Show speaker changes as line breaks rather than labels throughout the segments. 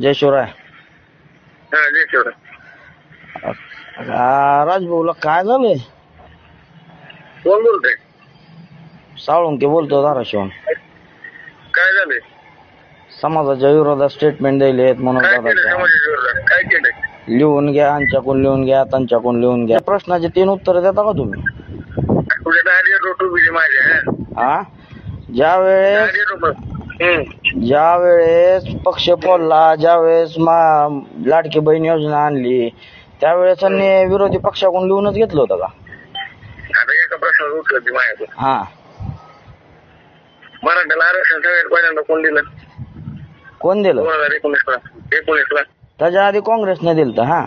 जय शिवराय.
हा जय शिवराय.
राजभाऊला काय झालंय?
कोण बोलतोय?
साळुंके बोलतो धाराशिवून
काय झालंय?
समाजाच्या विरोधात स्टेटमेंट दिले आहेत म्हणून
काय केलं
दादा
समाजाच्या विरोधात? काय केलंय?
लिहून घ्या आमच्याकडून लिहून घ्या त्यांच्याकडून लिहून घ्या. प्रश्नाचे तीन उत्तर देता का तुम्ही?
तुझ्या दारी रोट उभी माझ्या.
हा ज्या वेळेस
रोट
ज्या वेळेस पक्ष फोडला ज्या वेळेस लाडकी बहीण योजना आणली त्यावेळेस त्यांनी विरोधी पक्षाकडून लिहूनच घेतलं होतं का?
आता एका प्रश्नाचं उत्तर दे माझ्याकडून
हा.
मराठ्याला आरक्षण सगळ्यात पहिल्यांदा कोण दिलं?
कोण दिलं?
दोन हजार एकोणीस ला एकोणीस ला
त्याच्या आधी काँग्रेसने दिलं होतं, हा.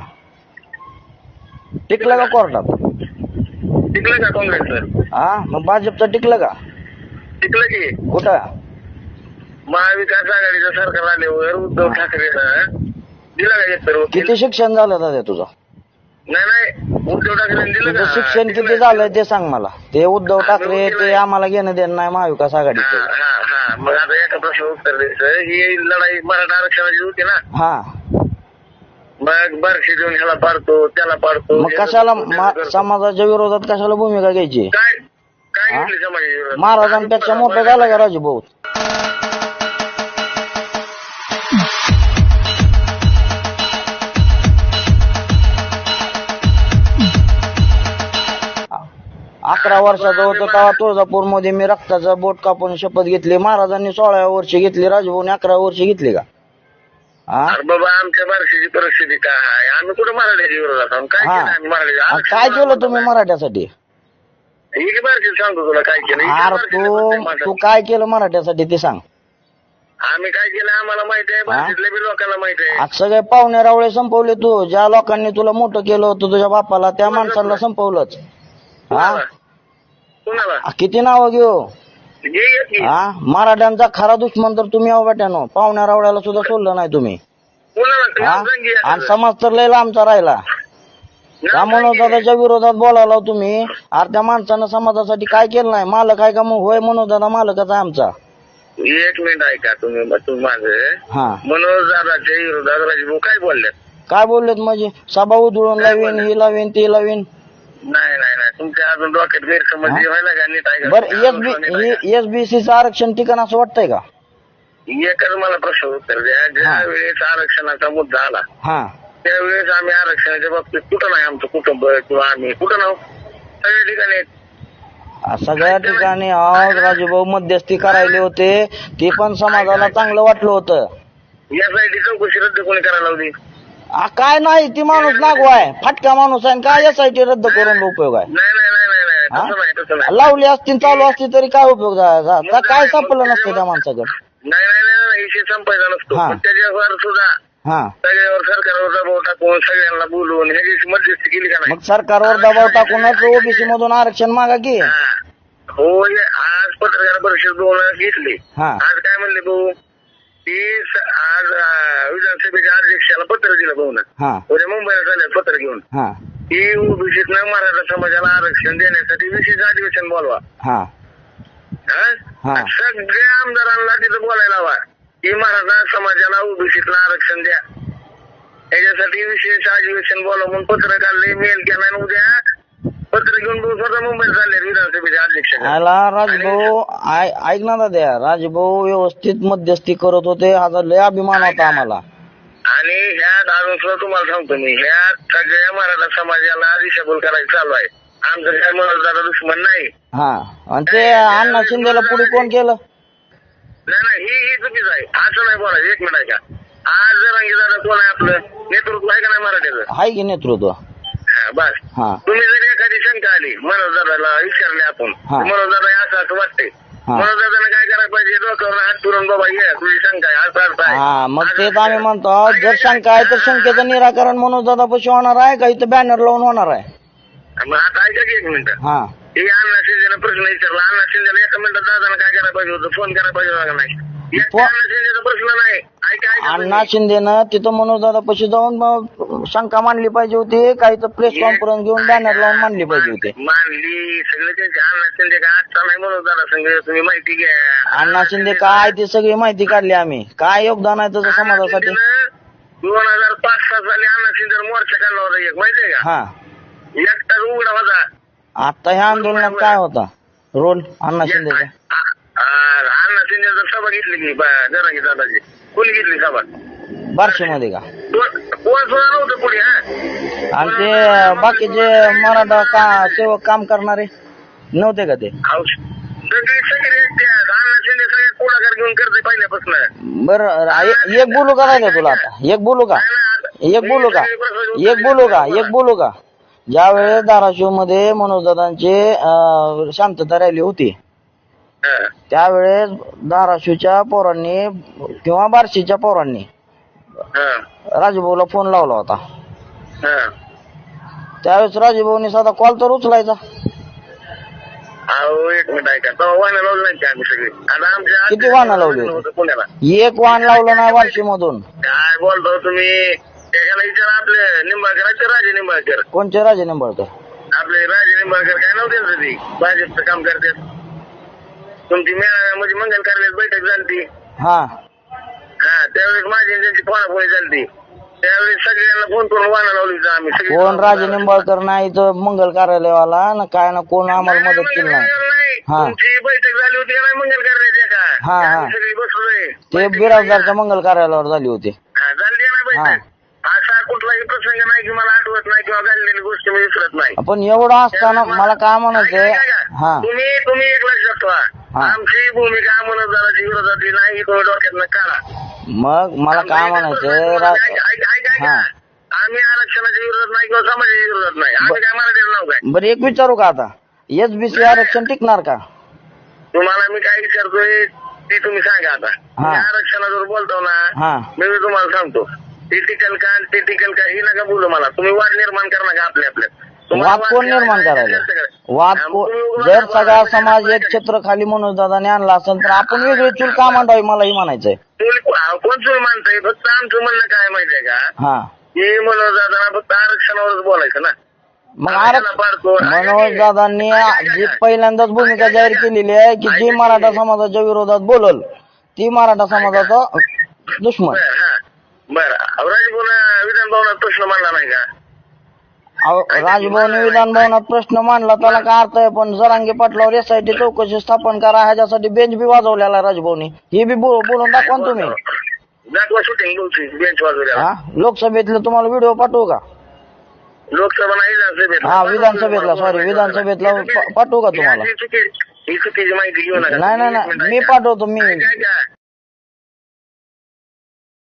टिकलं का कोर्टात?
टिकलं का काँग्रेसचं
हा मग भाजपचं टिकलं का?
टिकलं की.
कुठं?
महाविकास आघाडीचं सरकार आल्यावर उद्धव ठाकरेनं दिलं का एक तर वकील?
किती शिक्षण झालं दादा तुझं?
नाही नाही. उद्धव ठाकरेने दिलं
तुझं
का?
शिक्षण किती. झालंय ते सांग मला. ते उद्धव ठाकरे ते आम्हाला घेणं देणं नाही महाविकास
हा
आघाडीचं.
हा हा मग आता एका प्रश्न उत्तर द्यायचं. ही लढाई मराठा आरक्षणाची होती ना?
हा.
मग बारशी देऊन ह्याला पाडतो त्याला पाडतो
मग
ह्याला
कशाला
करतो,
मा-
त्याला करतो.
समाजाच्या विरोधात कशाला भूमिका घ्यायची?
काय काय
हा?
घेतली समाजाची विरोधात?
महाराजांपेक्षा मोठं झालं का राजू अकरा वर्षाचा होतो तेव्हा तुळजापूरमध्ये मी रक्ताचा बोट कापून शपथ घेतली. महाराजांनी सोळाव्या वर्षी घेतली. राजभाऊने अकरा वर्षी घेतली का? हा?
अरे बाबा आमच्या बारशीची परिस्थिती काय आहे? आम्ही कुठं मराठ्याच्या विरोधात आहोत? काय
हा.
केलं आम्ही
काय तुम्ही मराठ्यासाठी.
ही बारशी सांगतो तुला काय केलं?
अरे तू
प्रत्येक माणसाला.
तू काय केलं मराठ्यासाठी ते सांग.
आम्ही काय केलं? आम्हाला माहीत आहे बारशीतल्या बी लोकांना माहीत आहे.
आज सगळे पाहुणे रावळे संपवले तू. ज्या लोकांनी तुला मोठं केलं होतं तुझ्या बापाला त्या माणसाला संपवलंच. हा?
कुणाला?
किती नावं घेऊ. हा? मराठ्यांचा खरा दुश्मन तर तुम्ही आहो बेट्यानो. पाहुण्या रावळ्याला सुद्धा सोडलं नाही तुम्ही. हा? आणि. समाज तर लय लांबचा राहिला. त्या. मनोजदादाच्या विरोधात बोलायला तुम्ही. अरे त्या माणसानं समाजासाठी काय केलं नाही? मालक आहे का मग? होय मनोजदादा मालकच आहे आमचा.
एक मिनिट ऐका तुम्ही तुम्ही माझं
हा.
विरोधात राजभाऊ काय बोलले
काय बोललेत म्हणजे? सभा उधळून लावीन ही लावीन ती लावीन.
नाही नाही नाही. तुमच्या अजून डोक्यात गैरसमज? जे व्हायला का नीट ऐका.
बर
अजून नीट ऐका.
एसबी एसबीसीचं आरक्षण ठिकाण असं वाटतंय का?
एकच मला प्रश्न उत्तर द्या. ज्या. वेळेस आरक्षणाचा मुद्दा आला
हा.
त्यावेळेस आम्ही आरक्षणाच्या बाबतीत कुठं नाही? आमचं कुटुंब किंवा आम्ही कुठं नाव सगळ्या ठिकाणी
सगळ्या ठिकाणी आज राजूभाऊ. मध्यस्थी करायले होते. ते पण समाजाला चांगलं वाटलं होतं.
यासाठी चौकशी रद्द कोणी करायला लावली?
आ, काय नाही ती माणूस नागवा आहे. फाटका माणूस आहे आणि काय यासाठी रद्द करून उपयोग आहे?
नाही नाही नाही नाही नाही? तसं नाही तसं नाही.
लावली असती चालू असती तरी काय उपयोग झाला काय संपलं नसतं त्या माणसाकडे?
नाही नाही नाही नाही विषय संपायचा नसतो.
हा.
पण त्याच्यावर सुद्धा
हा.
सगळ्यावर सरकारवर दबाव टाकून सगळ्यांना बोलवून ह्याची मध्यस्थी केली का नाही?
मग सरकारवर दबाव टाकूनच ओबीसी मधून आरक्षण मागा की.
हा. आज पत्रकार परिषद दोन घेतली.
हा.
आज काय म्हणले भाऊ? विधानसभेच्या अध्यक्षाला पत्र दिलं भाऊ
हा.
उद्या मुंबईला चालले पत्र घेऊन.
हा.
की ओबीसीतनं मराठा समाजाला आरक्षण देण्यासाठी विशेष अधिवेशन बोलवा. सगळ्या आमदारांना तिथं बोलायला हवा. की मराठा समाजाला ओबीसीतलं आरक्षण द्या. त्याच्यासाठी विशेष अधिवेशन बोलवा म्हणून पत्र काढले मेल केला उद्या पत्र घेऊन स्वतः मुंबईला चालले विधानसभेच्या अध्यक्ष
राजभाऊ ऐक ना दाद्या राजभाऊ व्यवस्थित मध्यस्थी करत होते. हा लय अभिमान होता आम्हाला.
आणि ह्यात अजून सुद्धा तुम्हाला सांगतो मी ह्यात सगळ्या मराठा समाजाला दिशाभूल करायचं चालू आहे. आमचं काय मराठा दुश्मन नाही.
हा आणि ते अण्णा शिंदेला पुढे कोण केलं?
नाही नाही ही ही चुकीच आहे. असं नाही बोलायचं एक मिनिट ऐका. आज जरांगी दादा कोण आहे आपलं? नेतृत्व आहे का नाही मराठ्याचं
हाय की नेतृत्व?
हा, बस.
हा.
तुम्ही जर एखादी शंका आली मनोज दादाला विचारले आपण
हा.
मनोज दादा असं असं वाटतंय. दादाने काय करायला पाहिजे? डोक्यावर हात फिरून बाबा ये तुझी शंका आहे असं असं आहे.
हा मग
असं
तेच आम्ही. म्हणतो जर शंका आहे तर शंकेचं निराकरण म्हणून दादा पशी होणार आहे का? इथं बॅनर लावून होणार आहे.
मग आता ऐका की एक मिनिट.
हा.
हे अण्णा शिंदेने प्रश्न विचारला. अण्णा शिंदेला एका मिनिटात दादाला काय करायला पाहिजे होतं? फोन करायला पाहिजे होता का नाही? एक
फो-
अण्णा शिंदेचा प्रश्न नाही.
अण्णा. शिंदेनं तिथं मनोज दादा पशी जाऊन मग शंका मांडली पाहिजे होती. काही तर प्रेस कॉन्फरन्स घेऊन बॅनर लावून मांडली पाहिजे होती.
सगळे अण्णा शिंदे काय आजचा नाही म्हणून दादा संघ तुम्ही माहिती घ्या.
अण्णा शिंदे काय ती सगळी माहिती काढली आम्ही. काय योगदान आहे त्याचं समाजासाठी?
दोन हजार पाच सहा साली अण्णा शिंदे मोर्चा काढला होता एक माहितीये का?
हा.
एकटाच उघडा होता.
आता ह्या आंदोलनात काय होता. रोल अण्णा शिंदेचा.
आ- आ- अण्णा शिंदे सभा घेतली की जरांगी दादाची कोणी घेतली सभा?
बार्शीमध्ये का?
कोण कोण सुद्धा नव्हतं पुढे हा?
आणि ते बाकीचे मराठा का सेवक काम करणारे नव्हते का ते?
अहो, सगळी सगळी ते अण्णा शिंदे सगळे पुढाकार घेऊन करते पहिल्यापासून.
बर एक बोलू का राहिलं तुला आता? एक बोलू का? एक बोलू का? एक बोलू का? एक बोलू का? ज्यावेळेस धाराशिवमध्ये मनोजदादांचे शांतता रॅली होती त्यावेळेस धाराशिवच्या पोरांनी किंवा बार्शीच्या पोरांनी राजभाऊला फोन लावला होता. त्यावेळेस राजभाऊनी साधा कॉल तर उचलायचा.
एक मिनिट ऐका. तेव्हा वाहनं लावलं नाही का आम्ही सगळी? आता आमच्या
किती वाहनं लावली होती?
होतं पुण्याला.
एक वाहन लावलं नाही बार्शी मधून
काय बोलतो तुम्ही? त्याला विचार आपले निंबाळकरांचे राजे निंबाळकर?
कोणचे राजे निंबाळकर?
आपले राजे निंबाळकर काय नव्हते ना ती? भाजपचं काम करतात. तुमची म्हणजे मंगल कार्यालयात बैठक झाली
हा.
हा त्यावेळेस माझी आणि त्यांची फोनाफोनी झाली त्यावेळेस सगळ्यांना फोन करून वाहनं लावली होती आम्ही. सगळी
कोण? राजे निंबाळकर नाही तर मंगल कार्यालयवाला. ना काय ना कोण आम्हाला
नाही,
मदत केली
मंगल
नाही.
कार्यालय नाही.
हा.
तुमची बैठक झाली होती का नाही मंगल कार्यालयाच्या का
हा, हा.
सगळी बसलोय.
ते
बैठकीला
बिराजदारच्या मंगल कार्यालयावर झाली होती.
हा, झाली ना बैठक. कुठलाही प्रसंग नाही की मला आठवत नाही किंवा घडलेली गोष्ट मी विसरत नाही.
पण एवढं असताना मला काय म्हणायचंय
ऐका, ऐका.
हा.
तुम्ही तुम्ही एक लक्षात ठेवा.
हा.
आमची भूमिका मनोजाची विरोधातली नाही ही तुम्ही डोक्यात काढा.
मग मला काय म्हणायचंय रा-
ऐका, ऐका, ऐका, ऐका.
हा.
आम्ही आरक्षणाच्या विरोधात नाही किंवा समाजाच्या विरोधात नाही. आम्ही काय मराठीला नाव काय?
बरं एक विचारू का आता? एसबीसी आरक्षण टिकणार का?
तुम्हाला मी काय विचारतोय ते तुम्ही सांगा आता.
हा.
मी आरक्षणावर बोलतो ना
हा.
मी तुम्हाला सांगतो. टिकल का टिकल का ही नका बोलू मला. तुम्ही वाद निर्माण करा नका आपल्या आपल्यात तुम्हाला
वाद कोण निर्माण करायला. वाद जर सगळा. समाज एक छत्र खाली म्हणून दादाने आणला असेल तर आपण वेगळी चूल का मांडावी मलाही म्हणायचंय.
कोण तुम्ही मानताय फक्त आमचं म्हणणं काय माहितीये का?
हा.
हे मनोज दादा फक्त आरक्षणावरच बोलायचं ना.
मग. मनोज दादांनी जी पहिल्यांदाच भूमिका जाहीर केलेली आहे की जी मराठा समाजाच्या विरोधात बोलल ती मराठा समाजाचा दुश्मन.
बरं. राजभवन विधान भवनात प्रश्न मांडला नाही का?
अहो, राजभवन विधान भवनात प्रश्न मांडला त्याला काय अर्थ आहे? पण जरांगे पाटलावर एसआयटी चौकशी स्थापन करा ह्याच्यासाठी बेंच बी वाजवलेला राजभवनी. हे बी बो- बोलून दाखवा ना तुम्ही.
दाखवा शूटिंग तुमची बेंच वाजवल्या
हा? लोकसभेतलं तुम्हाला व्हिडिओ पाठवू का?
लोकसभा नाही विधानसभेत
हा, विधानसभेतला, sorry, विधानसभेतला पा- पाठवू का तुम्हाला?
ही चुकी- ही चुकीची माहिती घेऊ नका.
नाही नाही नाही. मी पाठवतो मी
ऐका, ऐका.